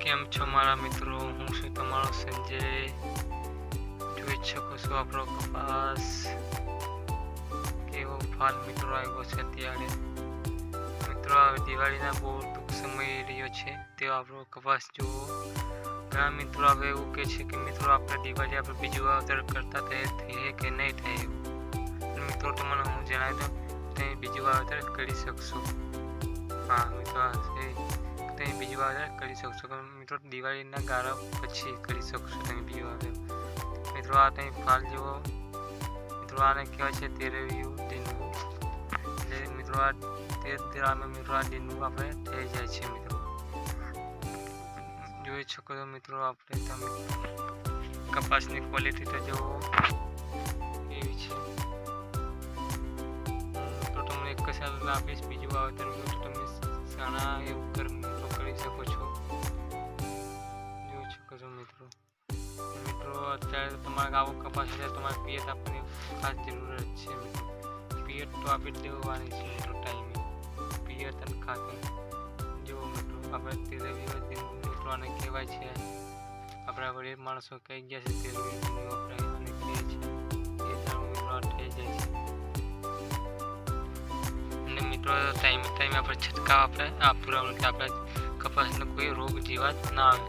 કેમ છો મારા મિત્રો? હું છું તમારો સંજય. જોઈ શકો છો આપણો કપાસ. કેવો ફાલ મિત્રો આવ્યો છે ત્યારે મિત્રો હવે દિવાળીના બહુ ટૂંક સમય રહ્યો છે. તેવો આપણો કપાસ જુઓ. ઘણા મિત્રો હવે એવું કહે છે કે મિત્રો, આપણે દિવાળી આપણે બીજું વાવેતર કરતા તે થઈએ કે નહીં થાય મિત્રો, તમને હું જણાવી દઉં, તમે બીજું વાવેતર કરી શકશો. હા, મિત્રો, આ છે. તમે બીજી વાર કરી શકશો. મિત્રો દિવાળીના ગાળા પછી કરી શકશો તમે બીજી વાર. મિત્રો આ તમે ફાલ જેવો મિત્રો આને કહેવાય છે તેરવ્યું દીનવું એટલે મિત્રો આ તેર તેરામાં મિત્રો આ દીનવું આપણે થઈ જાય છે મિત્રો. જોઈ શકો છો મિત્રો આપણે તમે કપાસની ક્વોલિટી તો જુઓ. એવી છે. તો તમને એક કશાલ આપીશ, બીજું આવે તો તમે ચણા એવું કર મિત્રો કરી શકો છો જોઈ શકો છો મિત્રો. મિત્રો, અત્યારે તમારે આવો કપાસ છે, તમારે પિયત આપવાની ખાસ જરૂરત છે. પિયત તો આપી દેવાની છે મિત્રો ટાઈમે. પિયત અને ખાતર. જો મિત્રો, આપણે તે દિવસ મિત્રો આને કહેવાય છે. આપણા વડીલ માણસો કહી ગયા છે તેર આપણે આને કહીએ છીએ. એ તારું મિત્રો થઈ જાય છે. મિત્રો, ટાઈમે ટાઈમે આપણે છંટકાવ આપણે, આ પૂરા આપણે કપાસનો કોઈ રોગ જીવાત ના આવે.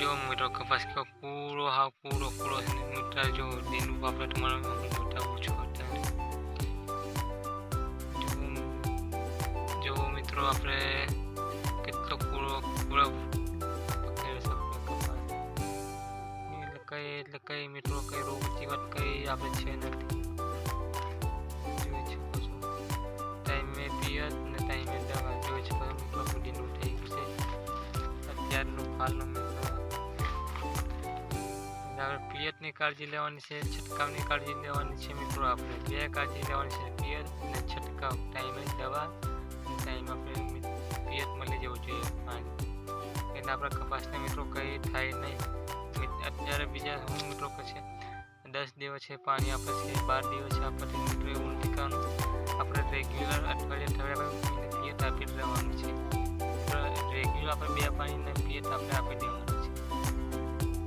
જો મિત્રો કપાસ કેવો પૂરો હા પૂરો પૂરો છે મિત્રો જો દિન આપણે તમારે હું બતાવું છું અત્યારે. જો મિત્રો આપણે કેટલો પૂરો પૂરો કઈ એટલે કઈ મિત્રો કઈ રોગ જીવાત કઈ આપણે છે નથી. જોઈ શકો હાલનું મિત્રો પિયતની કાળજી લેવાની છે, છંટકાવની કાળજી લેવાની છે મિત્રો આપણે. બે કાળજી લેવાની છે, પિયત અને છંટકાવ. ટાઈમે દવા. ટાઈમ આપણે પિયત મળી જવું જોઈએ. પાણી એટલે આપણા કપાસને મિત્રો કંઈ થાય નહીં. અત્યારે બીજા હું મિત્રો પછી દસ દિવસ છે, પાણી આપે છે, બાર દિવસ છે આપણે મિત્રો એવું નથી આપણે રેગ્યુલર અઠવાડિયે રેગ્યુલર આપણે બે પાણીને પિયત આપણે આપી દેવાનું છે.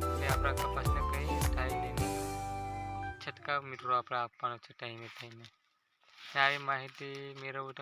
એટલે આપણા કપાસને કંઈ થાય નહીં. છટકાવ મિત્રો આપણે આપવાનો છે ટાઈમે ટાઈમે. આવી માહિતી મેળવવું તમે